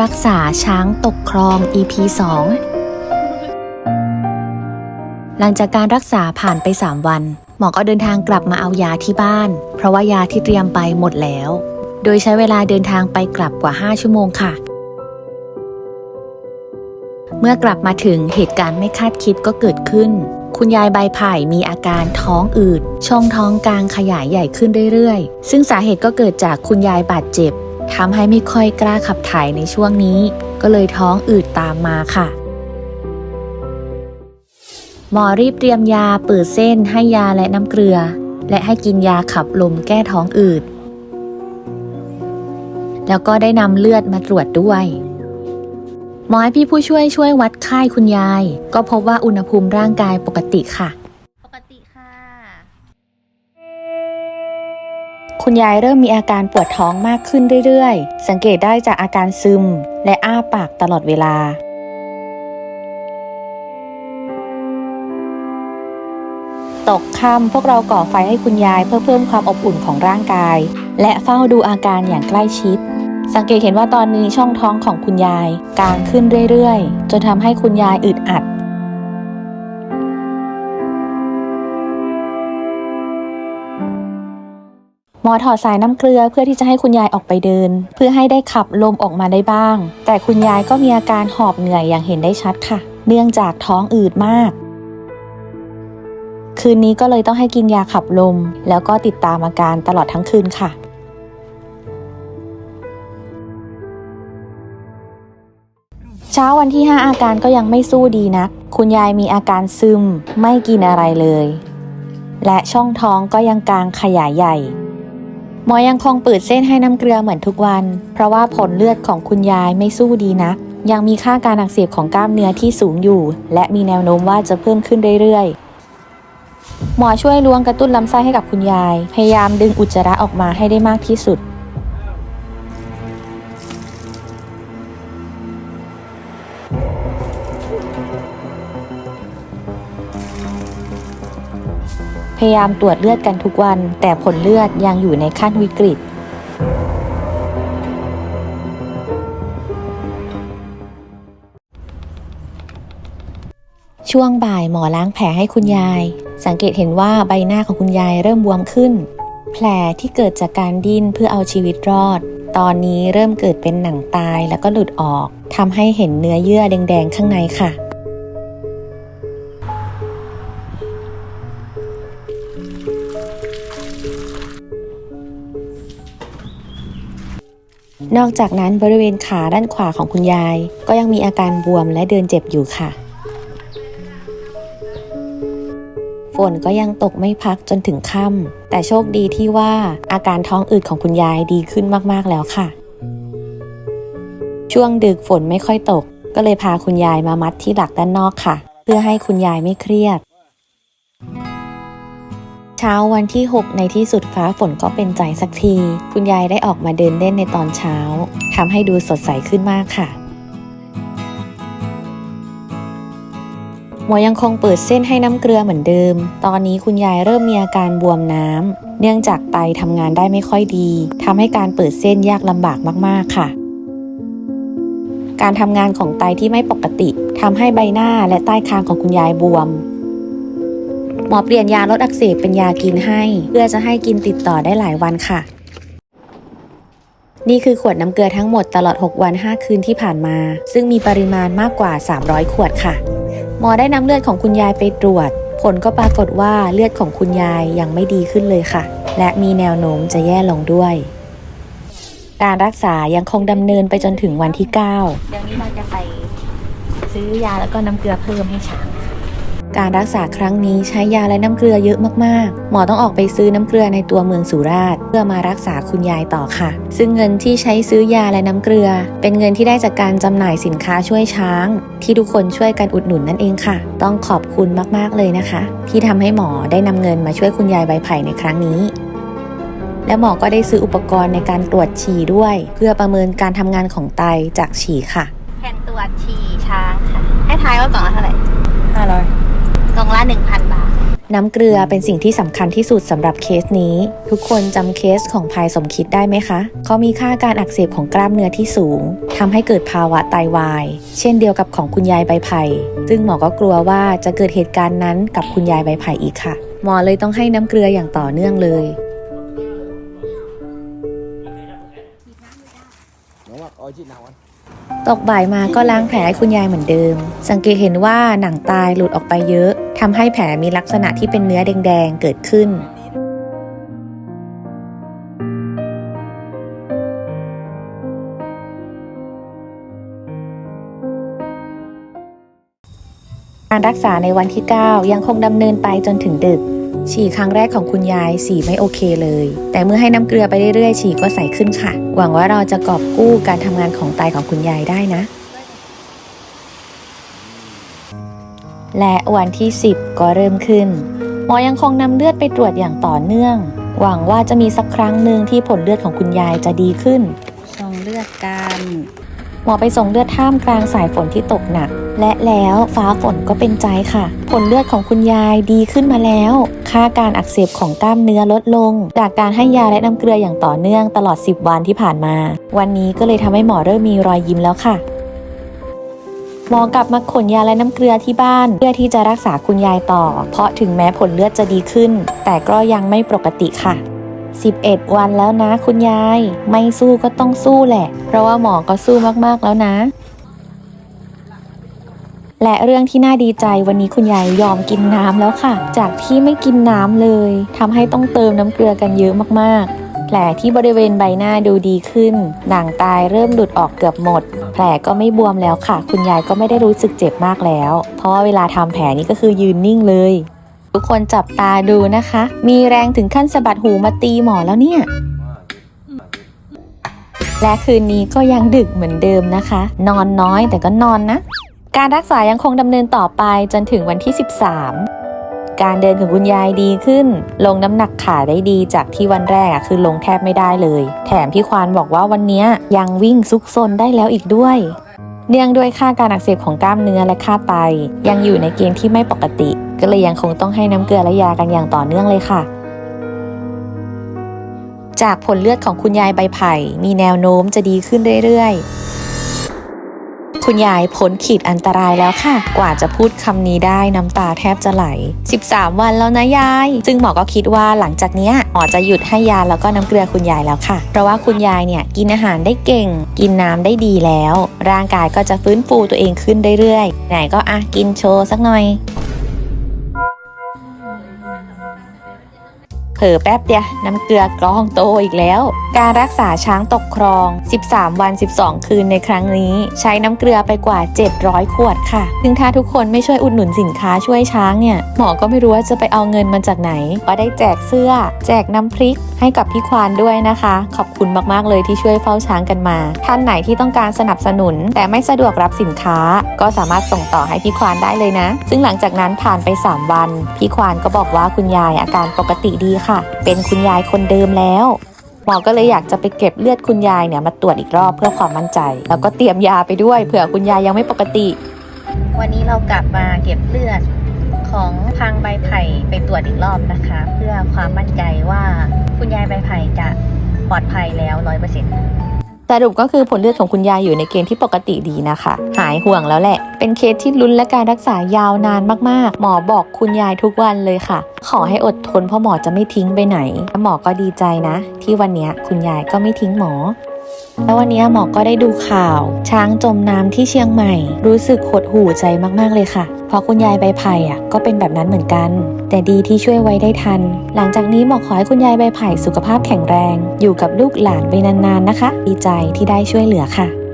รักษาช้างตกคลอง EP 2 หลังจากการรักษาผ่านไป 3 วัน หมอก็เดินทางกลับมาเอายาที่บ้าน เพราะว่ายาที่เตรียมไปหมดแล้ว โดยใช้เวลาเดินทางไปกลับกว่า 5 ชั่วโมงค่ะ เมื่อกลับมาถึงเหตุการณ์ไม่คาดคิดก็เกิดขึ้น คุณยายใบไผ่มีอาการท้องอืด ช่องท้องกลางขยายใหญ่ขึ้นเรื่อยๆ ซึ่งสาเหตุก็เกิดจากคุณยายบาดเจ็บ ทำให้ไม่ค่อยกล้าขับถ่ายในช่วงนี้ ก็เลยท้องอืดตามมาค่ะหมอรีบเตรียมยาเปิดเส้นให้ยาและน้ำเกลือ และให้กินยาขับลมแก้ท้องอืด แล้วก็ได้นำเลือดมาตรวจด้วย หมอให้พี่ผู้ช่วยช่วยวัดไข้คุณยาย ก็พบว่าอุณหภูมิร่างกายปกติค่ะ คุณยายเริ่มมีอาการปวดท้องมากขึ้นเรื่อยๆ สังเกตได้จากอาการซึม และอ้าปากตลอดเวลา ตกค่ำพวกเราก่อไฟให้คุณยายเพื่อเพิ่มความอบอุ่นของร่างกาย และเฝ้าดูอาการอย่างใกล้ชิด สังเกตเห็นว่าตอนนี้ช่องท้องของคุณยายกางขึ้นเรื่อยๆ จนทำให้คุณยายอึดอัด มอถอดสายน้ำเกลือเพื่อที่จะให้คุณยายออกไปเดิน เพื่อให้ได้ขับลมออกมาได้บ้าง แต่คุณยายก็มีอาการหอบเหนื่อยอย่างเห็นได้ชัดค่ะ เนื่องจากท้องอืดมากคืนนี้ก็เลยต้องให้กินยาขับลม แล้วก็ติดตามอาการตลอดทั้งคืนค่ะ เช้าวันที่ 5 อาการก็ยังไม่สู้ดีนัก คุณยายมีอาการซึม ไม่กินอะไรเลย และช่องท้องก็ยังกลางขยายใหญ่ หมอยังคงเปิดเส้นให้น้ำเกลือเหมือนทุกวัน เพราะว่าผลเลือดของคุณยายไม่สู้ดีนัก ยังมีค่าการอักเสบของกล้ามเนื้อที่สูงอยู่ และมีแนวโน้มว่าจะเพิ่มขึ้นเรื่อยๆ หมอช่วยล้วงกระตุ้นลำไส้ให้กับคุณยาย พยายามดึงอุจจาระออกมาให้ได้มากที่สุด พยายามตรวจเลือดกันทุกวัน แต่ผลเลือดยังอยู่ในขั้นวิกฤต ช่วงบ่ายหมอล้างแผลให้คุณยาย สังเกตเห็นว่าใบหน้าของคุณยายเริ่มบวมขึ้น แผลที่เกิดจากการดิ้นเพื่อเอาชีวิตรอด ตอนนี้เริ่มเกิดเป็นหนังตายแล้วก็หลุดออกทำให้เห็นเนื้อเยื่อแดงๆข้างในค่ะ นอกจากนั้นบริเวณขาด้านขวาของคุณยาย ก็ยังมีอาการบวมและเดินเจ็บอยู่ค่ะ ฝนก็ยังตกไม่พักจนถึงค่ำแต่โชคดีที่ว่าอาการท้องอืดของคุณยายดีขึ้นมากๆแล้วค่ะ ช่วงดึกฝนไม่ค่อยตก ก็เลยพาคุณยายมามัดที่หลักด้านนอกค่ะ เพื่อให้คุณยายไม่เครียด เช้าวันที่ 6 ในที่สุดฟ้าฝนก็เป็นใจสักที คุณยายได้ออกมาเดินเล่นในตอนเช้าทำให้ดูสดใสขึ้นมากค่ะ หมอยังคงเปิดเส้นให้น้ำเกลือเหมือนเดิม ตอนนี้คุณยายเริ่มมีอาการบวมน้ำเนื่องจากไตทำงานได้ไม่ค่อยดีทำให้การเปิดเส้นยากลำบากมากๆค่ะ การทำงานของไตที่ไม่ปกติทำให้ใบหน้าและใต้คางของคุณยายบวม หมอเปลี่ยนยาลดอักเสบเป็นยากินให้ เพื่อจะให้กินติดต่อได้หลายวันค่ะ นี่คือขวดน้ำเกลือทั้งหมดตลอด 6 วัน 5 คืนที่ผ่านมา ซึ่งมีปริมาณมากกว่า 300 ขวดค่ะ หมอได้นำเลือดของคุณยายไปตรวจ ผลก็ปรากฏว่าเลือดของคุณยายยังไม่ดีขึ้นเลยค่ะ และมีแนวโน้มจะแย่ลงด้วยการรักษายังคงดำเนินไปจนถึงวันที่ 9 เดี๋ยวนี้เราจะไปซื้อยาแล้วก็น้ำเกลือเพิ่มให้ช้าง การรักษาครั้งนี้ใช้ยาและน้ำเกลือเยอะมากๆ หมอต้องออกไปซื้อน้ำเกลือในตัวเมืองสุราษฎร์เพื่อมารักษาคุณยายต่อค่ะ ซึ่งเงินที่ใช้ซื้อยาและน้ำเกลือ เป็นเงินที่ได้จากการจำหน่ายสินค้าช่วยช้าง ที่ทุกคนช่วยกันอุดหนุนนั่นเองค่ะ ต้องขอบคุณมากๆเลยนะคะ ที่ทำให้หมอได้นำเงินมาช่วยคุณยายใบไผ่ในครั้งนี้และหมอก็ได้ซื้ออุปกรณ์ในการตรวจฉี่ด้วย เพื่อประเมินการทำงานของไตจากฉี่ค่ะ แผ่นตรวจฉี่ช้างค่ะ ให้ทายว่ากล่องละเท่าไหร่ห้าร้อยกล่ องละหนึ่งพันบาท น้ำเกลือเป็นสิ่งที่สำคัญที่สุดสำหรับเคสนี้ ทุกคนจำเคสของภายสมคิดได้ไหมคะ เขามีค่าการอักเสบของกล้ามเนื้อที่สูงทำให้เกิดภาวะไตาวาย เช่นเดียวกับของคุณยายใบไผ่ซึ่งหมอก็กลัวว่าจะเกิดเหตุการณ์นั้นกับคุณยายใบไผ่อีกค่ะ หมอเลยต้องให้น้ำเกลืออย่างต่อเนื่องเลยน้องว่าเอาชีดหนาว ตกบ่ายมาก็ล้างแผลให้คุณยายเหมือนเดิม สังเกตเห็นว่าหนังตายหลุดออกไปเยอะทำให้แผลมีลักษณะที่เป็นเนื้อแดงๆเกิดขึ้นการรักษาในวันที่ 9 ยังคงดำเนินไปจนถึงดึก ฉี่ครั้งแรกของคุณยายฉี่ไม่โอเคเลย แต่เมื่อให้น้ำเกลือไปเรื่อยๆฉี่ก็ใสขึ้นค่ะ หวังว่าเราจะกอบกู้การทำงานของไตของคุณยายได้นะ และวันที่ 10 ก็เริ่มขึ้น หมอยังคงนำเลือดไปตรวจอย่างต่อเนื่อง หวังว่าจะมีสักครั้งหนึ่งที่ผลเลือดของคุณยายจะดีขึ้นส่งเลือดกัน หมอไปส่งเลือดท่ามกลางสายฝนที่ตกหนัก และแล้วฟ้าฝนก็เป็นใจค่ะ ผลเลือดของคุณยายดีขึ้นมาแล้ว ค่าการอักเสบของกล้ามเนื้อลดลง จากการให้ยาและน้ำเกลืออย่างต่อเนื่องตลอด 10 วันที่ผ่านมา วันนี้ก็เลยทำให้หมอเริ่มมีรอยยิ้มแล้วค่ะหมอกลับมาขนยาและน้ำเกลือที่บ้าน เพื่อที่จะรักษาคุณยายต่อ เพราะถึงแม้ผลเลือดจะดีขึ้น แต่ก็ยังไม่ปกติค่ะ 11 วันแล้วนะคุณยาย ไม่สู้ก็ต้องสู้แหละ เพราะว่าหมอก็สู้มากๆแล้วนะ และเรื่องที่น่าดีใจวันนี้คุณยายยอมกินน้ำแล้วค่ะ จากที่ไม่กินน้ำเลยทำให้ต้องเติมน้ำเกลือกันเยอะมากๆ แผลที่บริเวณใบหน้าดูดีขึ้น หนังตายเริ่มหลุดออกเกือบหมด แผลก็ไม่บวมแล้วค่ะ คุณยายก็ไม่ได้รู้สึกเจ็บมากแล้ว เพราะว่าเวลาทำแผลนี่ก็คือยืนนิ่งเลย ทุกคนจับตาดูนะคะ มีแรงถึงขั้นสะบัดหูมาตีหมอแล้วเนี่ยและคืนนี้ก็ยังดึกเหมือนเดิมนะคะ นอนน้อยแต่ก็นอนนะ การรักษายังคงดำเนินต่อไปจนถึงวันที่ 13 การเดินของคุณยายดีขึ้น ลงน้ำหนักขาได้ดีจากที่วันแรกอะคือลงแทบไม่ได้เลย แถมพี่ควานบอกว่าวันนี้ยยังวิ่งซุกซนได้แล้วอีกด้วย เนื่องด้วยค่าการอักเสบของกล้ามเนื้อและค่าไต ยังอยู่ในเกณฑ์ที่ไม่ปกติ ก็เลยยังคงต้องให้น้ำเกลือและยากันอย่างต่อเนื่องเลยค่ะจากผลเลือดของคุณยายใบไผ่ มีแนวโน้มจะดีขึ้นเรื่อยๆ คุณยายพ้นขีดอันตรายแล้วค่ะ กว่าจะพูดคำนี้ได้น้ำตาแทบจะไหล 13 วันแล้วนะยาย ซึ่งหมอก็คิดว่าหลังจากนี้หมอจะหยุดให้ยาแล้วก็น้ำเกลือคุณยายแล้วค่ะ เพราะว่าคุณยายเนี่ยกินอาหารได้เก่ง กินน้ำได้ดีแล้ว ร่างกายก็จะฟื้นฟูตัวเองขึ้นเรื่อยๆ ไหนก็อะกินโชว์สักหน่อย เผลอแป๊บเดียวน้ำเกลือกรองโตอีกแล้ว การรักษาช้างตกครอง 13 วัน 12 คืนในครั้งนี้ ใช้น้ำเกลือไปกว่า 700 ขวดค่ะ ซึ่งถ้าทุกคนไม่ช่วยอุดหนุนสินค้าช่วยช้างเนี่ยหมอก็ไม่รู้ว่าจะไปเอาเงินมาจากไหนก็ได้แจกเสื้อ แจกน้ำพริกให้กับพี่ควานด้วยนะคะ ขอบคุณมากๆเลยที่ช่วยเฝ้าช้างกันมา ท่านไหนที่ต้องการสนับสนุน แต่ไม่สะดวกรับสินค้า ก็สามารถส่งต่อให้พี่ควานได้เลยนะ ซึ่งหลังจากนั้นผ่านไป 3 วัน พี่ควานก็บอกว่าคุณยายอาการปกติดีค่ะเป็นคุณยายคนเดิมแล้วหมอก็เลยอยากจะไปเก็บเลือดคุณยายเนี่ยมาตรวจอีกรอบเพื่อความมั่นใจ แล้วก็เตรียมยาไปด้วยเผื่อคุณยายยังไม่ปกติ วันนี้เรากลับมาเก็บเลือดของพังใบไผ่ไปตรวจอีกรอบนะคะ เพื่อความมั่นใจว่าคุณยายใบไผ่จะปลอดภัยแล้วร้อยเปอร์เซ็นต์ สรุปก็คือผลเลือดของคุณยายอยู่ในเกณฑ์ที่ปกติดีนะคะ หายห่วงแล้วแหละ เป็นเคสที่ลุ้นและการรักษายาวนานมากๆ หมอบอกคุณยายทุกวันเลยค่ะ ขอให้อดทนเพราะหมอจะไม่ทิ้งไปไหน หมอก็ดีใจนะ ที่วันนี้คุณยายก็ไม่ทิ้งหมอ แล้ววันนี้หมอก็ได้ดูข่าว ช้างจมน้ำที่เชียงใหม่ รู้สึกหดหู่ใจมากๆเลยค่ะ เพราะคุณยายใบไผ่อะก็เป็นแบบนั้นเหมือนกัน แต่ดีที่ช่วยไว้ได้ทัน หลังจากนี้หมอขอให้คุณยายใบไผ่สุขภาพแข็งแรง อยู่กับลูกหลานไปนานๆนะคะ ดีใจที่ได้ช่วยเหลือค่ะ